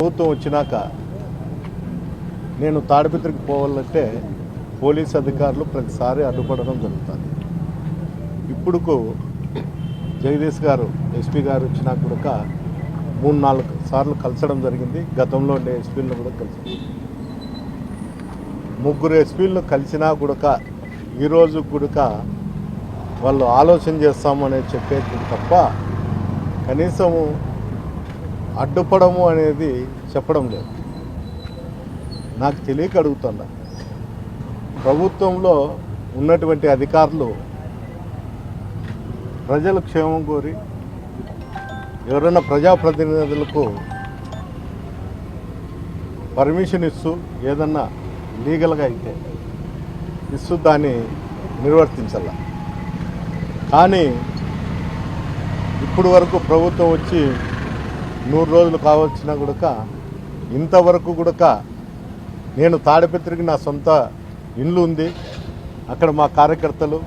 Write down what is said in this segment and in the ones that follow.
ప్రభుత్వం వచ్చినాక నేను తాడిపత్రికి పోవాలంటే పోలీస్ అధికారులు ప్రతిసారి అడ్డుపడడం జరుగుతుంది. ఇప్పుడుకు జగదీష్ గారు ఎస్పీ గారు వచ్చినా కూడా మూడు నాలుగు సార్లు కలిసడం జరిగింది. గతంలో ఉండే ఎస్పీలను కూడా కలిసి. ముగ్గురు ఎస్పీలను కలిసినా కూడా ఈరోజు కూడా వాళ్ళు ఆలోచన చేస్తామని చెప్పేది తప్ప కనీసం అడ్డుపడము అనేది చెప్పడం లేదు. నాకు తెలియక అడుగుతున్నా. ప్రభుత్వంలో ఉన్నటువంటి అధికారులు ప్రజల క్షేమం కోరి ఎవరైనా ప్రజాప్రతినిధులకు పర్మిషన్ ఇస్తూ ఏదన్నా లీగల్గా అయితే ఇస్తూ దాన్ని నిర్వర్తించాల? కానీ ఇప్పుడు వరకు ప్రభుత్వం వచ్చి నూరు రోజులు కావచ్చినా కూడా ఇంతవరకు కూడా నేను తాడిపత్రికి నా సొంత ఇల్లు ఉంది. అక్కడ మా కార్యకర్తలు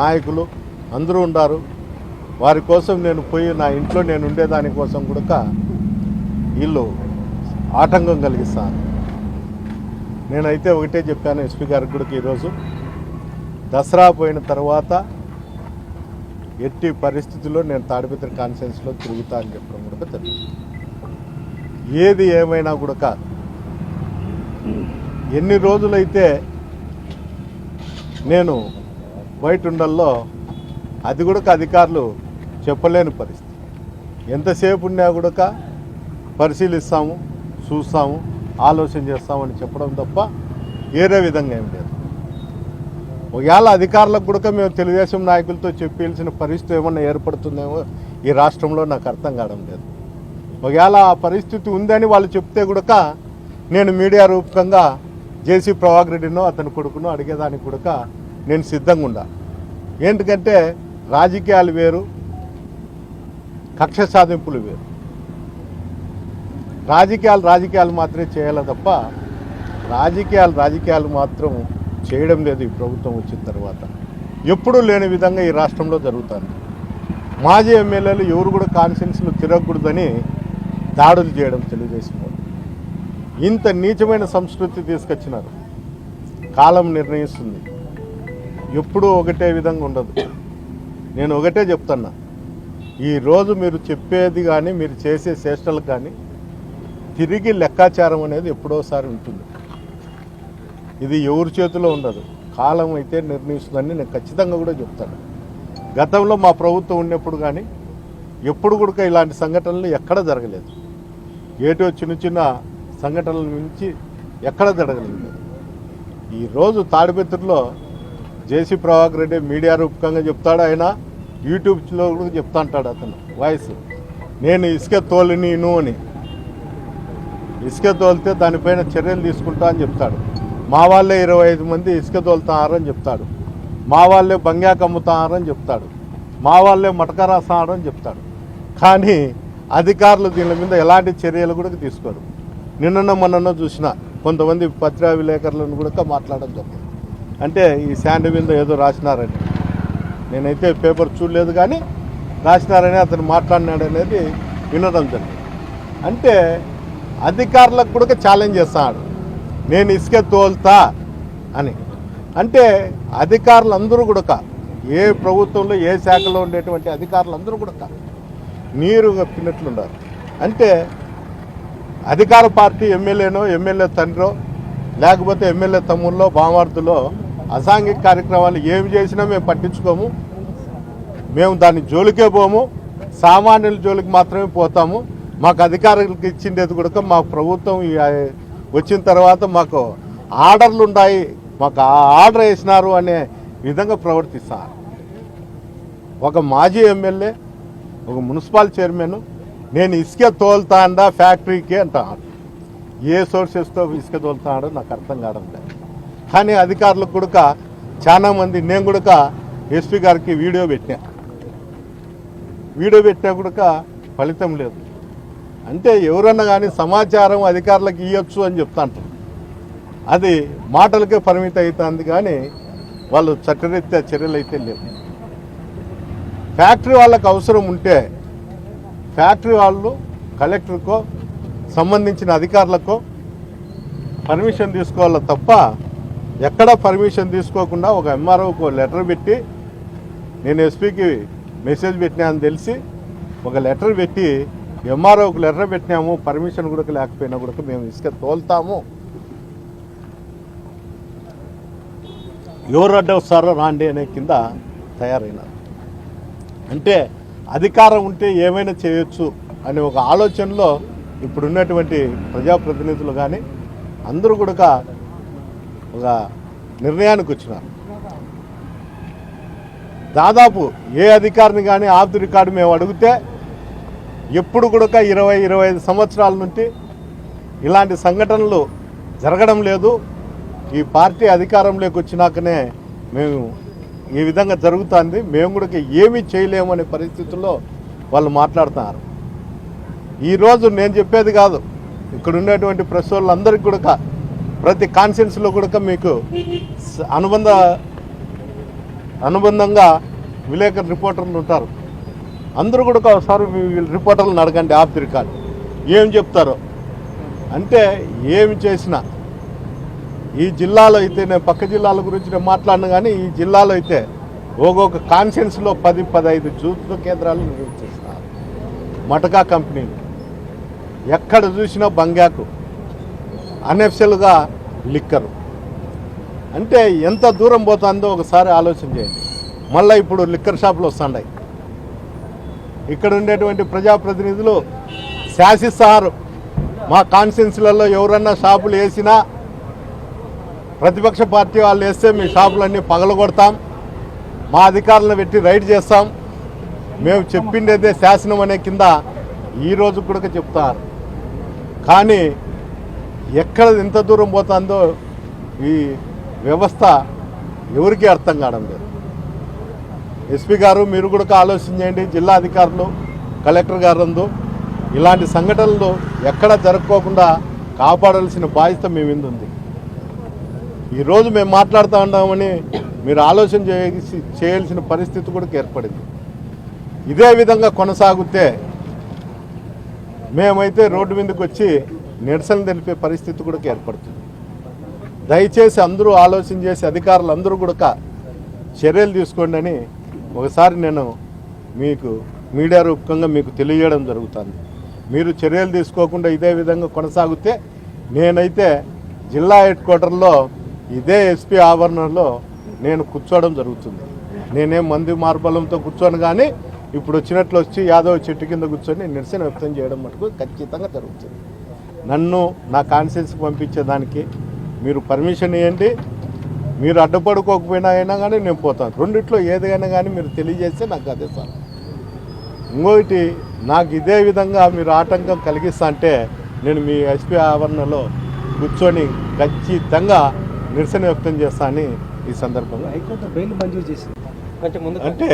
నాయకులు అందరూ ఉన్నారు వారి కోసం నేను పోయి నా ఇంట్లో నేను ఉండేదాని కోసం కూడా వీళ్ళు ఆటంకం కలిగిస్తాను. నేనైతే ఒకటే చెప్పాను ఎస్పీ గారికి కూడా ఈరోజు. దసరా పోయిన తర్వాత ఎట్టి పరిస్థితుల్లో నేను తాడిపత్రి కాన్ఫరెన్స్లో తిరుగుతా అని చెప్పడం కూడా తెలియదు ఏది ఏమైనా కూడా కాదు. ఎన్ని రోజులైతే నేను బయట ఉండల్లో అది కూడా అధికారులు చెప్పలేని పరిస్థితి. ఎంతసేపు ఉన్నా కూడా పరిశీలిస్తాము చూస్తాము ఆలోచన చేస్తామని చెప్పడం తప్ప వేరే విధంగా ఏం లేదు. ఒకవేళ అధికారులకు కూడా మేము తెలుగుదేశం నాయకులతో చెప్పాల్సిన పరిస్థితి ఏమన్నా ఏర్పడుతుందేమో ఈ రాష్ట్రంలో నాకు అర్థం కావడం లేదు. ఒకవేళ ఆ పరిస్థితి ఉందని వాళ్ళు చెప్తే కూడా నేను మీడియా రూపకంగా జేసీ ప్రభాకర్ రెడ్డినో అతని కొడుకునో అడిగేదానికి కూడా నేను సిద్ధంగా ఉండా. ఏంటికంటే రాజకీయాలు వేరు కక్ష సాధింపులు వేరు. రాజకీయాలు రాజకీయాలు మాత్రమే చేయాలి తప్ప రాజకీయాలు రాజకీయాలు మాత్రం చేయడం లేదు ఈ ప్రభుత్వం వచ్చిన తర్వాత. ఎప్పుడూ లేని విధంగా ఈ రాష్ట్రంలో జరుగుతుంది. మాజీ ఎమ్మెల్యేలు ఎవరు కూడా కాన్ఫరెన్స్లు తిరగకూడదని దాడులు చేయడం తెలుగుదేశం ఇంత నీచమైన సంస్కృతి తీసుకొచ్చినారు. కాలం నిర్ణయిస్తుంది. ఎప్పుడూ ఒకటే విధంగా ఉండదు. నేను ఒకటే చెప్తున్నా. ఈరోజు మీరు చెప్పేది కానీ మీరు చేసే చేష్టలు కానీ తిరిగి లెక్కాచారం అనేది ఎప్పుడోసారి ఉంటుంది. ఇది ఎవరి చేతిలో ఉండదు. కాలం అయితే నిర్ణయిస్తుందని నేను ఖచ్చితంగా కూడా చెప్తాను. గతంలో మా ప్రభుత్వం ఉన్నప్పుడు కానీ ఎప్పుడు కూడా ఇలాంటి సంఘటనలు ఎక్కడ జరగలేదు. ఏటో చిన్న చిన్న సంఘటనల నుంచి ఎక్కడ జరగలేదు. ఈరోజు తాడిపత్రిలో జేసీ ప్రభాకర్ రెడ్డి మీడియా రూపకంగా చెప్తాడు ఆయన యూట్యూబ్లో కూడా చెప్తా అంటాడు అతను వాయిస్. నేను ఇసుక తోలినీను అని. ఇసుక తోలితే దానిపైన చర్యలు తీసుకుంటా అని చెప్తాడు. మా వాళ్ళే ఇరవై ఐదు మంది ఇసుక తోలుతారని చెప్తాడు. మా వాళ్ళే బంగాకు అమ్ముతారని చెప్తాడు. మా వాళ్ళే మటక రాస్తారు చెప్తాడు. కానీ అధికారులు దీని మీద ఎలాంటి చర్యలు కూడా తీసుకోరు. నిన్న మొన్న చూసిన కొంతమంది పత్రికా విలేకరులను కూడా మాట్లాడడం జరిగింది. అంటే ఈ శాండ్ మీద ఏదో రాసినారని. నేనైతే పేపర్ చూడలేదు కానీ రాసినారని అతను మాట్లాడినాడు అనేది వినడం జరిగింది. అంటే అధికారులకు కూడా ఛాలెంజ్ చేస్తాడు. నేను ఇసుక తోల్తా అని. అంటే అధికారులందరూ కూడా ఏ ప్రభుత్వంలో ఏ శాఖలో ఉండేటువంటి అధికారులందరూ కూడా నీరు కప్పినట్లున్నారు. అంటే అధికార పార్టీ ఎమ్మెల్యేనో ఎమ్మెల్యే తండ్రో లేకపోతే ఎమ్మెల్యే తమ్ముల్లో బామార్దులో అసాంఘిక కార్యక్రమాలు ఏమి చేసినా మేము పట్టించుకోము. మేము దాని జోలికే పోము. సామాన్యుల జోలికి మాత్రమే పోతాము. మాకు అధికారులకు ఇచ్చిండేది కూడా మా ప్రభుత్వం వచ్చిన తర్వాత మాకు ఆర్డర్లు ఉన్నాయి మాకు ఆ ఆర్డర్ వేసినారు అనే విధంగా ప్రవర్తిస్తారు. ఒక మాజీ ఎమ్మెల్యే ఒక మున్సిపల్ చైర్మన్ నేను ఇసుక తోలుతాండా ఫ్యాక్టరీకి అంటాడు ఏ సోర్సెస్తో ఇసుక తోలుతాడో నాకు అర్థం కావడం లేదు. కానీ అధికారులకు కూడక చాలామంది నేను కూడక ఎస్పీ గారికి వీడియో పెట్టినా. వీడియో పెట్టినా కూడక ఫలితం లేదు. అంటే ఎవరన్నా కానీ సమాచారం అధికారులకు ఇవ్వచ్చు అని చెప్తాంటారు అది మాటలకే పరిమితం అవుతుంది కానీ వాళ్ళు చట్టరీత్యా చర్యలు అయితే లేవు. ఫ్యాక్టరీ వాళ్ళకు అవసరం ఉంటే ఫ్యాక్టరీ వాళ్ళు కలెక్టర్కో సంబంధించిన అధికారులకు పర్మిషన్ తీసుకోవాలి తప్ప ఎక్కడ పర్మిషన్ తీసుకోకుండా ఒక ఎంఆర్ఓకు లెటర్ పెట్టి నేను ఎస్పీకి మెసేజ్ పెట్టినా అని తెలిసి ఒక లెటర్ పెట్టి ఎంఆర్ఓకి లెటర్ పెట్టినాము పర్మిషన్ కూడా లేకపోయినా కూడా మేము ఇసుక తోలుతాము. ఎవరు అడ్డ వస్తారో రాండి అనే కింద తయారైనారు. అంటే అధికారం ఉంటే ఏమైనా చేయొచ్చు అనే ఒక ఆలోచనలో ఇప్పుడున్నటువంటి ప్రజాప్రతినిధులు కానీ అందరూ కూడా ఒక నిర్ణయానికి వచ్చినారు. దాదాపు ఏ అధికారిని కానీ ఆఫ్ ది రికార్డు మేము అడిగితే ఎప్పుడు కూడా ఇరవై ఇరవై ఐదు సంవత్సరాల నుండి ఇలాంటి సంఘటనలు జరగడం లేదు. ఈ పార్టీ అధికారంలోకి వచ్చినాకనే మేము ఈ విధంగా జరుగుతుంది. మేము కూడా ఏమీ చేయలేమనే పరిస్థితుల్లో వాళ్ళు మాట్లాడుతున్నారు. ఈరోజు నేను చెప్పేది కాదు. ఇక్కడ ఉండేటువంటి ప్రెస్ వాళ్ళందరికీ కూడా ప్రతి కాన్ఫరెన్స్లో కూడా మీకు స- అనుబంధ అనుబంధంగా విలేకరు రిపోర్టర్లు ఉంటారు. అందరూ కూడా ఒకసారి రిపోర్టర్లను అడగండి ఆఫ్ ది రికార్డ్. ఏం చెప్తారో. అంటే ఏమి చేసినా ఈ జిల్లాలో అయితే నేను పక్క జిల్లాల గురించి నేను మాట్లాడిన కానీ ఈ జిల్లాలో అయితే ఒక్కొక్క కాన్ఫరెన్స్లో పది పదహైదు జూత్వ కేంద్రాలు నిర్వహించేస్తున్నారు మటకా కంపెనీలు ఎక్కడ చూసినా బంగాకు అనెఫ్సెల్గా లిక్కరు. అంటే ఎంత దూరం పోతుందో ఒకసారి ఆలోచన చేయండి. మళ్ళీ ఇప్పుడు లిక్కర్ షాపులు వస్తుండయి ఇక్కడ ఉండేటువంటి ప్రజాప్రతినిధులు శాసిస్తారు మా కాన్స్టిట్యున్సీలలో ఎవరన్నా షాపులు వేసినా ప్రతిపక్ష పార్టీ వాళ్ళు వేస్తే మీ షాపులన్నీ పగలగొడతాం. మా అధికారులను పెట్టి రైడ్ చేస్తాం. మేము చెప్పిండేదే శాసనం అనే కింద ఈ రోజు కూడా చెప్తారు. కానీ ఎక్కడ ఎంత దూరం పోతుందో ఈ వ్యవస్థ ఎవరికీ అర్థం కావడం లేదు. ఎస్పీ గారు మీరు కూడా ఆలోచన చేయండి. జిల్లా అధికారులు కలెక్టర్ గారు ఇలాంటి సంఘటనలు ఎక్కడ జరుపుకోకుండా కాపాడాల్సిన బాధ్యత మీ మీద ఉంది. ఈరోజు మేము మాట్లాడుతూ ఉన్నామని మీరు ఆలోచన చేసి చేయాల్సిన పరిస్థితి కూడా ఏర్పడింది. ఇదే విధంగా కొనసాగితే మేమైతే రోడ్డు మీదకి వచ్చి నిరసన తెలిపే పరిస్థితి కూడా ఏర్పడుతుంది. దయచేసి అందరూ ఆలోచన చేసి అధికారులు అందరూ కూడా చర్యలు తీసుకోండి అని ఒకసారి నేను మీకు మీడియా రూపకంగా మీకు తెలియజేయడం జరుగుతుంది. మీరు చర్యలు తీసుకోకుండా ఇదే విధంగా కొనసాగితే నేనైతే జిల్లా హెడ్ క్వార్టర్లో ఇదే ఎస్పీ ఆవరణలో నేను కూర్చోవడం జరుగుతుంది. నేనేం మంది మార్బలంతో కూర్చోను కానీ ఇప్పుడు వచ్చినట్లు వచ్చి యాదవ్ చెట్టు కింద కూర్చొని నిరసన వ్యక్తం చేయడం మటుకు ఖచ్చితంగా జరుగుతుంది. నన్ను నా కాన్సెన్స్కి పంపించేదానికి మీరు పర్మిషన్ ఇవ్వండి మీరు అడ్డుపడుకోకపోయినా అయినా కానీ నేను పోతాను. రెండిట్లో ఏదైనా కానీ మీరు తెలియజేస్తే నాకు అదే సార్. ఇంకొకటి నాకు ఇదే విధంగా మీరు ఆటంకం కలిగిస్తా అంటే నేను మీ ఎస్పీ ఆవరణలో కూర్చొని ఖచ్చితంగా నిరసన వ్యక్తం చేస్తా అని ఈ సందర్భంగా అంటే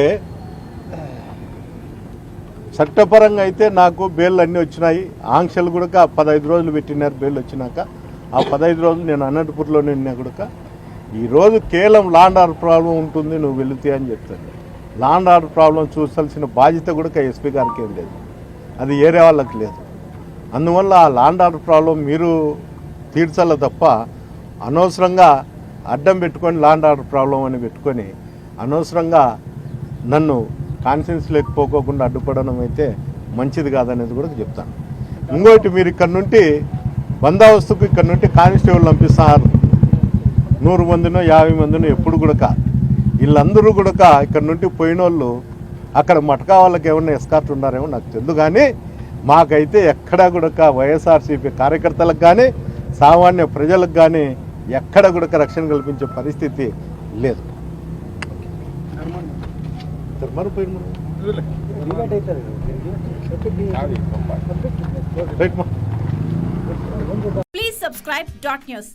చట్టపరంగా అయితే నాకు బెయిల్ అన్నీ వచ్చినాయి. ఆంక్షలు కూడా పదహైదు రోజులు పెట్టినారు బెయిల్ వచ్చినాక. ఆ పదహైదు రోజులు నేను అనంతపూర్లోనే ఉన్నా కూడా. ఈరోజు కేవలం లాండ్ ఆర్డర్ ప్రాబ్లం ఉంటుంది నువ్వు వెళుతే అని చెప్తాను. లాండ్ ఆర్డర్ ప్రాబ్లం చూసాల్సిన బాధ్యత కూడా ఎస్పీ గారికి ఏం లేదు అది ఏరే వాళ్ళకి లేదు. అందువల్ల ఆ లాండ్ ఆర్డర్ ప్రాబ్లం మీరు తీర్చాల తప్ప అనవసరంగా అడ్డం పెట్టుకొని లాండ్ ఆర్డర్ ప్రాబ్లం అని పెట్టుకొని అనవసరంగా నన్ను కాన్ఫిడెన్స్ లేకపోకుండా అడ్డుపడడం అయితే మంచిది కాదనేది కూడా చెప్తాను. ఇంకోటి మీరు ఇక్కడ నుండి బందోబస్తుకు ఇక్కడ నుండి కానిస్టేబుల్ పంపిస్తున్నారు నూరు మందినో యాభై మందినో ఎప్పుడు కూడా వీళ్ళందరూ కూడా ఇక్కడ నుండి పోయిన వాళ్ళు అక్కడ మటకా వాళ్ళకి ఏమన్నా ఎస్కార్ట్ ఉన్నారేమో నాకు తెలియదు కానీ మాకైతే ఎక్కడా కూడా వైఎస్ఆర్సీపీ కార్యకర్తలకు కానీ సామాన్య ప్రజలకు కానీ ఎక్కడ కూడా రక్షణ కల్పించే పరిస్థితి లేదు. Please subscribe dot news.